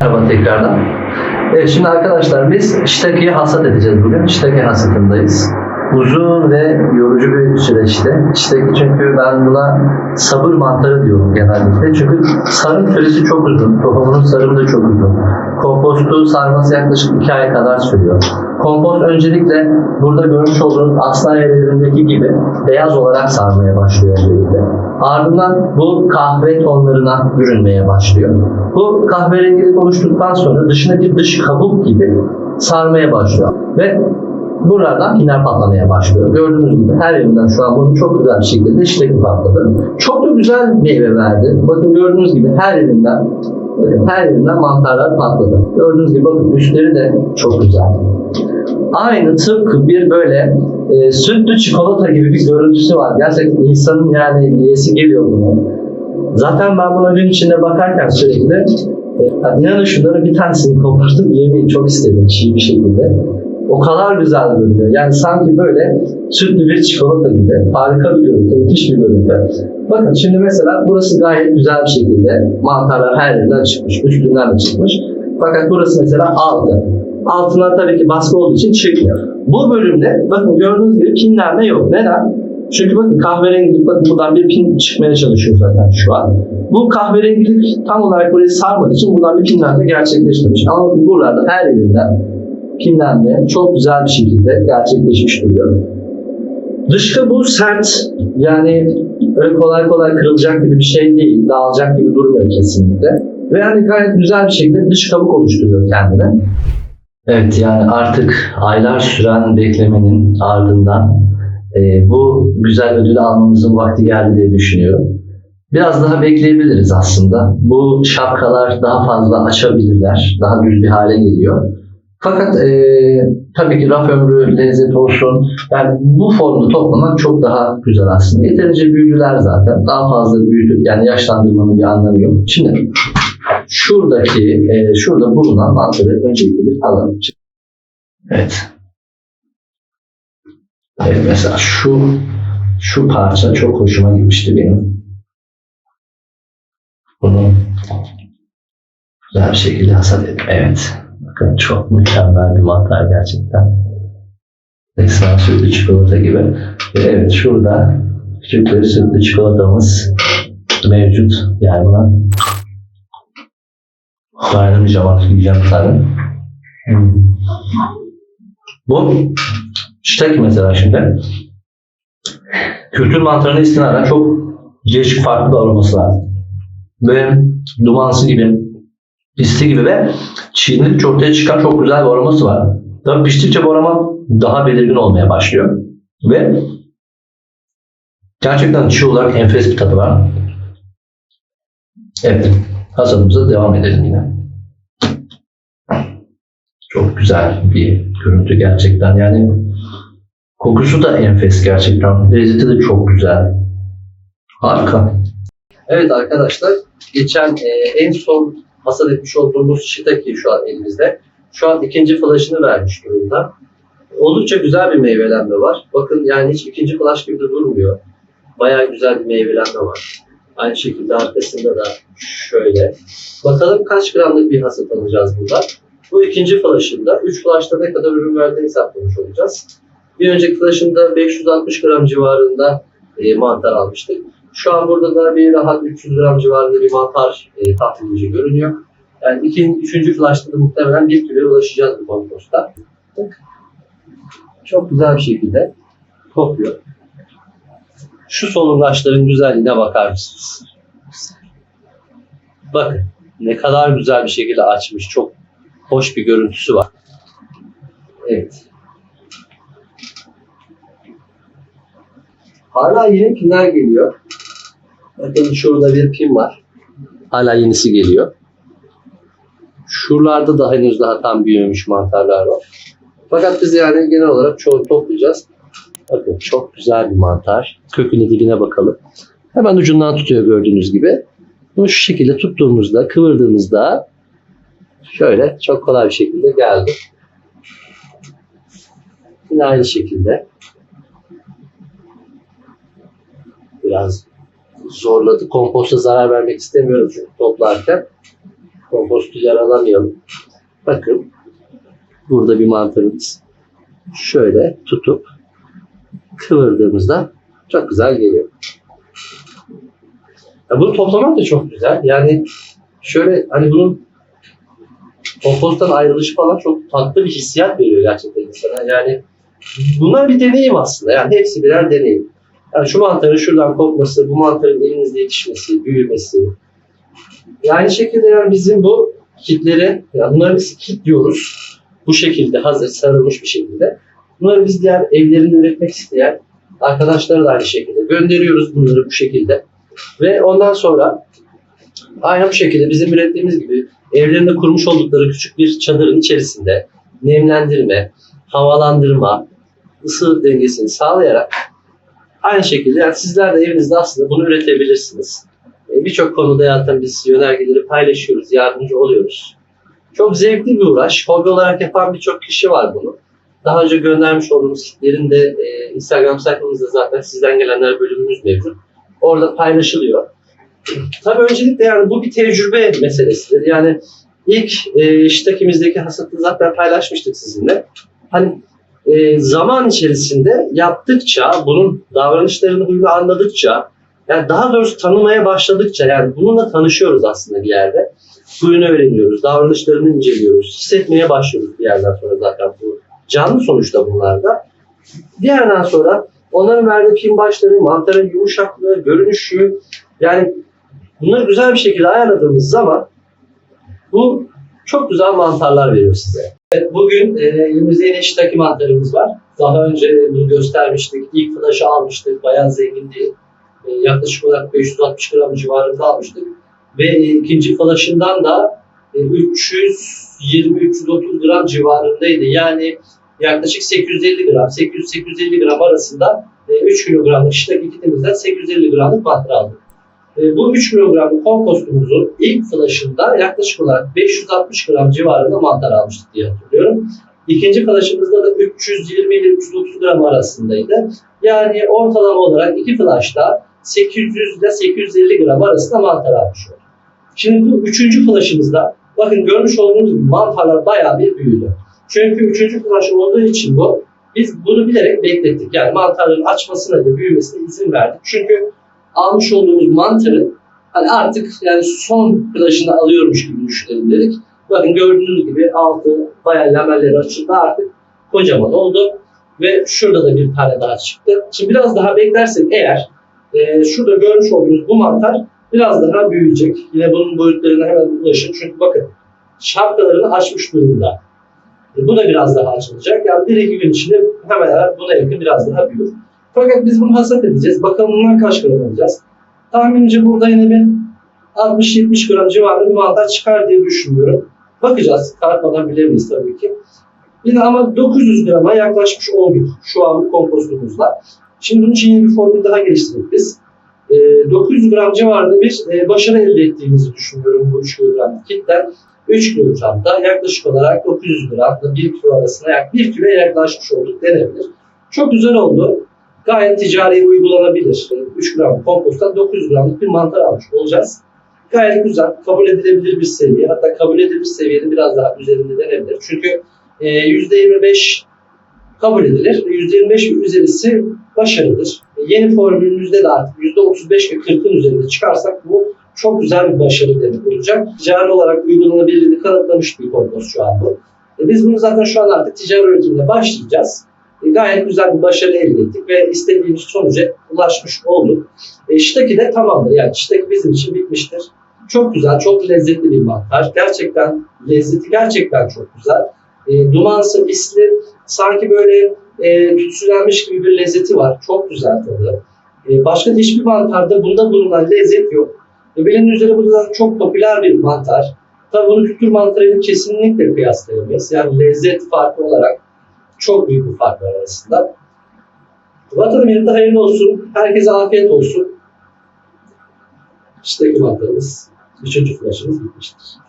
Merhaba tekrardan. Evet şimdi arkadaşlar biz Şiteki'yi hasat edeceğiz bugün. Şiteki hasatındayız. Uzun ve yorucu bir süreçti. Şiteki çünkü ben buna sabır mantarı diyorum genellikle. Çünkü sarım süresi çok uzun. Tohumunun sarımı da çok uzun. Kompostu sarması yaklaşık 2 ay kadar sürüyor. Kompost öncelikle burada görmüş olduğunuz aslan yerlerindeki gibi beyaz olarak sarmaya başlıyor öncelikle. Ardından bu kahve tonlarına bürünmeye başlıyor. Bu kahverengilik oluştuktan sonra dışındaki dış kabuk gibi sarmaya başlıyor. Ve buralardan piner patlamaya başlıyor. Gördüğünüz gibi her yerinden şu an bunu çok güzel bir şekilde işleki patladı. Çok da güzel meyve verdi. Bakın gördüğünüz gibi her yerinden her yerinden mantarlar patladı. Gördüğünüz gibi bakın üstleri de çok güzel. Aynı tıpkı bir böyle e, sütlü çikolata gibi bir görüntüsü var. Gerçekten insanın yani yiyesi geliyor bunu. Zaten ben buna gün içinde bakarken sürekli e, inanın şunların bir tanesini kopartıp yemeyi çok istedim çiğ bir şekilde. O kadar güzel görünüyor. Yani sanki böyle sütlü bir çikolata gibi. Harika bir görüntü, müthiş bir görüntü. Bakın şimdi mesela burası gayet güzel bir şekilde mantarlar her yerinden çıkmış, üstünden de çıkmış. Fakat burası mesela altı. Altına tabii ki baskı olduğu için çıkmıyor. Bu bölümde bakın gördüğünüz gibi pinlenme yok. Neden? Çünkü bakın kahverengilik bakın buradan bir pin çıkmaya çalışıyor zaten şu an. Bu kahverengilik tam olarak burayı sarmadığı için buradan bir pinlenme gerçekleşmemiş. Ama buralarda her yerinden pinlenme çok güzel bir şekilde gerçekleşmiş duruyor. Dış kabuğu sert yani öyle kolay kolay kırılacak gibi bir şey değil. Dağılacak gibi durmuyor kesinlikle. Ve yani gayet güzel bir şekilde dış kabuk oluşturuyor kendine. Evet yani artık aylar süren beklemenin ardından e, bu güzel ödülü almamızın vakti geldi diye düşünüyorum. Biraz daha bekleyebiliriz aslında. Bu şapkalar daha fazla açabilirler. Daha düz bir hale geliyor. Fakat e, tabii ki raf ömrü, lezzet olsun. Yani bu formda toplamak çok daha güzel aslında. Yeterince büyüdüler zaten. Daha fazla büyüdü. Yani yaşlandırmanın bir anlamı yok. Şimdi şuradaki, e, şurada bulunan mantarı öncelikle bir alalım. Evet. Evet mesela şu şu parça çok hoşuma gitmişti benim. Bunu güzel bir şekilde hasat ettim. Evet. Bakın çok mükemmel bir mantar gerçekten. Resmen sütlü çikolata gibi. Ve evet şurada küçük bir sütlü çikolatamız mevcut. Yani buna dayanamayacağım artık yiyeceğim sanırım. Hmm. Bu mesela şimdi kültür mantarına istinaden çok değişik farklı bir aroması var. Ve dumansı gibi, pisti gibi ve çiğnedikçe ortaya çıkan çok güzel bir aroması var. Tabii piştikçe bu aroma daha belirgin olmaya başlıyor. Ve gerçekten çiğ olarak enfes bir tadı var. Evet, hasadımıza devam edelim yine. Çok güzel bir görüntü gerçekten. Yani kokusu da enfes gerçekten. Lezzeti de çok güzel. Harika. Evet arkadaşlar, geçen e, en son hasat etmiş olduğumuz shiitake şu an elimizde. Şu an ikinci flash'ını vermiş durumda. Oldukça güzel bir meyvelenme var. Bakın yani hiç ikinci flash gibi de durmuyor. Bayağı güzel bir meyvelenme var. Aynı şekilde arkasında da şöyle. Bakalım kaç gramlık bir hasat alacağız burada. Bu ikinci flash'ında 3 flash'ta ne kadar ürün verdiğini hesaplamış olacağız. Bir önceki flash'ında 560 gram civarında e, mantar almıştık. Şu an burada da bir rahat 300 gram civarında bir mantar e, tahminimci görünüyor. Yani ikinci, üçüncü flash'ta da muhtemelen bir kiloya ulaşacağız bu komposta. Çok güzel bir şekilde kopuyor. Şu solungaçların güzelliğine bakar mısınız? Bakın ne kadar güzel bir şekilde açmış. Çok hoş bir görüntüsü var. Evet. Hala yeni pinler geliyor. Bakın şurada bir pin var. Hala yenisi geliyor. Şuralarda da henüz daha tam büyümemiş mantarlar var. Fakat biz yani genel olarak çoğu toplayacağız. Bakın çok güzel bir mantar. Kökünü dibine bakalım. Hemen ucundan tutuyor gördüğünüz gibi. Bunu şu şekilde tuttuğumuzda, kıvırdığımızda şöyle çok kolay bir şekilde geldi. Yine aynı şekilde biraz zorladı. Komposta zarar vermek istemiyorum çünkü toplarken. Kompostu yaralamayalım. Bakın burada bir mantarımız. Şöyle tutup kıvırdığımızda çok güzel geliyor. Ya bunu toplamak da çok güzel. Yani şöyle hani bunun komposttan ayrılışı falan çok tatlı bir hissiyat veriyor gerçekten insana. Yani bunlar bir deneyim aslında. Yani hepsi birer deneyim. Yani şu mantarın şuradan kopması, bu mantarın elinizde yetişmesi, büyümesi. Yani şekilde yani bizim bu kitleri, yani bunları biz kit diyoruz. Bu şekilde hazır, sarılmış bir şekilde. Bunları biz diğer evlerinde üretmek isteyen arkadaşlara da aynı şekilde gönderiyoruz bunları bu şekilde. Ve ondan sonra aynı bu şekilde bizim ürettiğimiz gibi evlerinde kurmuş oldukları küçük bir çadırın içerisinde nemlendirme, havalandırma, ısı dengesini sağlayarak aynı şekilde yani sizler de evinizde aslında bunu üretebilirsiniz. E, Birçok konuda zaten biz yönergeleri paylaşıyoruz, yardımcı oluyoruz. Çok zevkli bir uğraş. Hobi olarak yapan birçok kişi var bunu. Daha önce göndermiş olduğumuz kitlerin de e, Instagram sayfamızda zaten sizden gelenler bölümümüz mevcut. Orada paylaşılıyor. Tabii öncelikle yani bu bir tecrübe meselesidir. Yani ilk e, şitakimizdeki hasatı zaten paylaşmıştık sizinle. Hani e, zaman içerisinde yaptıkça, bunun davranışlarını huyunu anladıkça, yani daha doğrusu tanımaya başladıkça, yani bununla tanışıyoruz aslında bir yerde. Huyunu öğreniyoruz, davranışlarını inceliyoruz, hissetmeye başlıyoruz bir yerden sonra zaten. Canlı sonuçta bunlar da. Bir yerden sonra onların verdiği film başları, mantarın yumuşaklığı, görünüşü, yani bunları güzel bir şekilde ayarladığımız zaman bu çok güzel mantarlar veriyor size. Evet, bugün e, elimizde yine şitaki mantarımız var. Daha önce bunu göstermiştik. İlk flash'ı almıştık. Bayağı zengindi. E, yaklaşık olarak 560 gram civarında almıştık. Ve e, ikinci flash'ından da e, 320-330 gram civarındaydı. Yani yaklaşık 850 gram, 800-850 gram arasında e, 3 kilogramlık şitaki kitimizden 850 gramlık mantar aldık. E, Bu 3 kilogramlık kompostumuzun ilk flash'ında yaklaşık olarak 560 gram civarında mantar almıştık diye hatırlıyorum. İkinci flash'ımızda da 320 ile 330 gram arasındaydı. Yani ortalama olarak iki flash'ta 800 ile 850 gram arasında mantar almış olduk. Şimdi bu üçüncü flash'ımızda bakın görmüş olduğunuz gibi mantarlar bayağı bir büyüdü. Çünkü üçüncü flash olduğu için bu biz bunu bilerek beklettik. Yani mantarların açmasına ve büyümesine izin verdik. Çünkü almış olduğumuz mantarın hani artık yani son flash'ını alıyormuş gibi düşünelim dedik. Bakın gördüğünüz gibi altı bayağı lamelleri açıldı artık kocaman oldu. Ve şurada da bir tane daha çıktı. Şimdi biraz daha beklersek eğer e, şurada görmüş olduğunuz bu mantar biraz daha büyüyecek. Yine bunun boyutlarına hemen ulaşın. Çünkü bakın şapkalarını açmış durumda. E, bu da biraz daha açılacak. Yani bir iki gün içinde hemen hemen buna yakın biraz daha büyür. Fakat biz bunu hasat edeceğiz. Bakalım bundan kaç gram alacağız. Tahminimce burada yine bir 60-70 gram civarında bir mantar çıkar diye düşünüyorum. Bakacağız. Tartmadan bilemeyiz tabii ki. Yine ama 900 grama yaklaşmış olduk şu an bu. Şimdi bunun için yeni bir formül daha geliştirdik biz. Ee, 900 gram civarında bir e, başarı elde ettiğimizi düşünüyorum bu 3 kilogramlık kitten. 3 kilogramda yaklaşık olarak 900 gramla 1 kilo arasında yak 1 kiloya yaklaşmış olduk denebilir. Çok güzel oldu. Gayet ticari uygulanabilir. 3 gram komposttan 900 gramlık bir mantar almış olacağız. Gayet güzel, kabul edilebilir bir seviye. Hatta kabul edilebilir seviyenin biraz daha üzerinde denebilir. Çünkü e, %25 kabul edilir. %25 ve üzerisi başarıdır. Yeni formülümüzde de artık %35 ve 40'ın üzerinde çıkarsak bu çok güzel bir başarı demek olacak. Ticari olarak uygulanabilirliğini kanıtlamış bir kompost şu an bu. E, biz bunu zaten şu an artık ticari üretimine başlayacağız. E, gayet güzel bir başarı elde ettik ve istediğimiz sonuca ulaşmış olduk. E, şitaki de tamamdır. Yani şitaki bizim için bitmiştir. Çok güzel, çok lezzetli bir mantar. Gerçekten lezzeti gerçekten çok güzel. E, dumansı, isli, sanki böyle e, tütsülenmiş gibi bir lezzeti var. Çok güzel tadı. E, başka hiçbir mantarda bunda bulunan lezzet yok. E, bilinen üzere bu da çok popüler bir mantar. Tabii bunu kültür mantarıyla kesinlikle kıyaslayamayız. Yani lezzet farkı olarak çok büyük bir fark var arasında. Vatanı milletine hayırlı olsun. Herkese afiyet olsun. İşte mantarımız, üçüncü flashımız bitmiştir.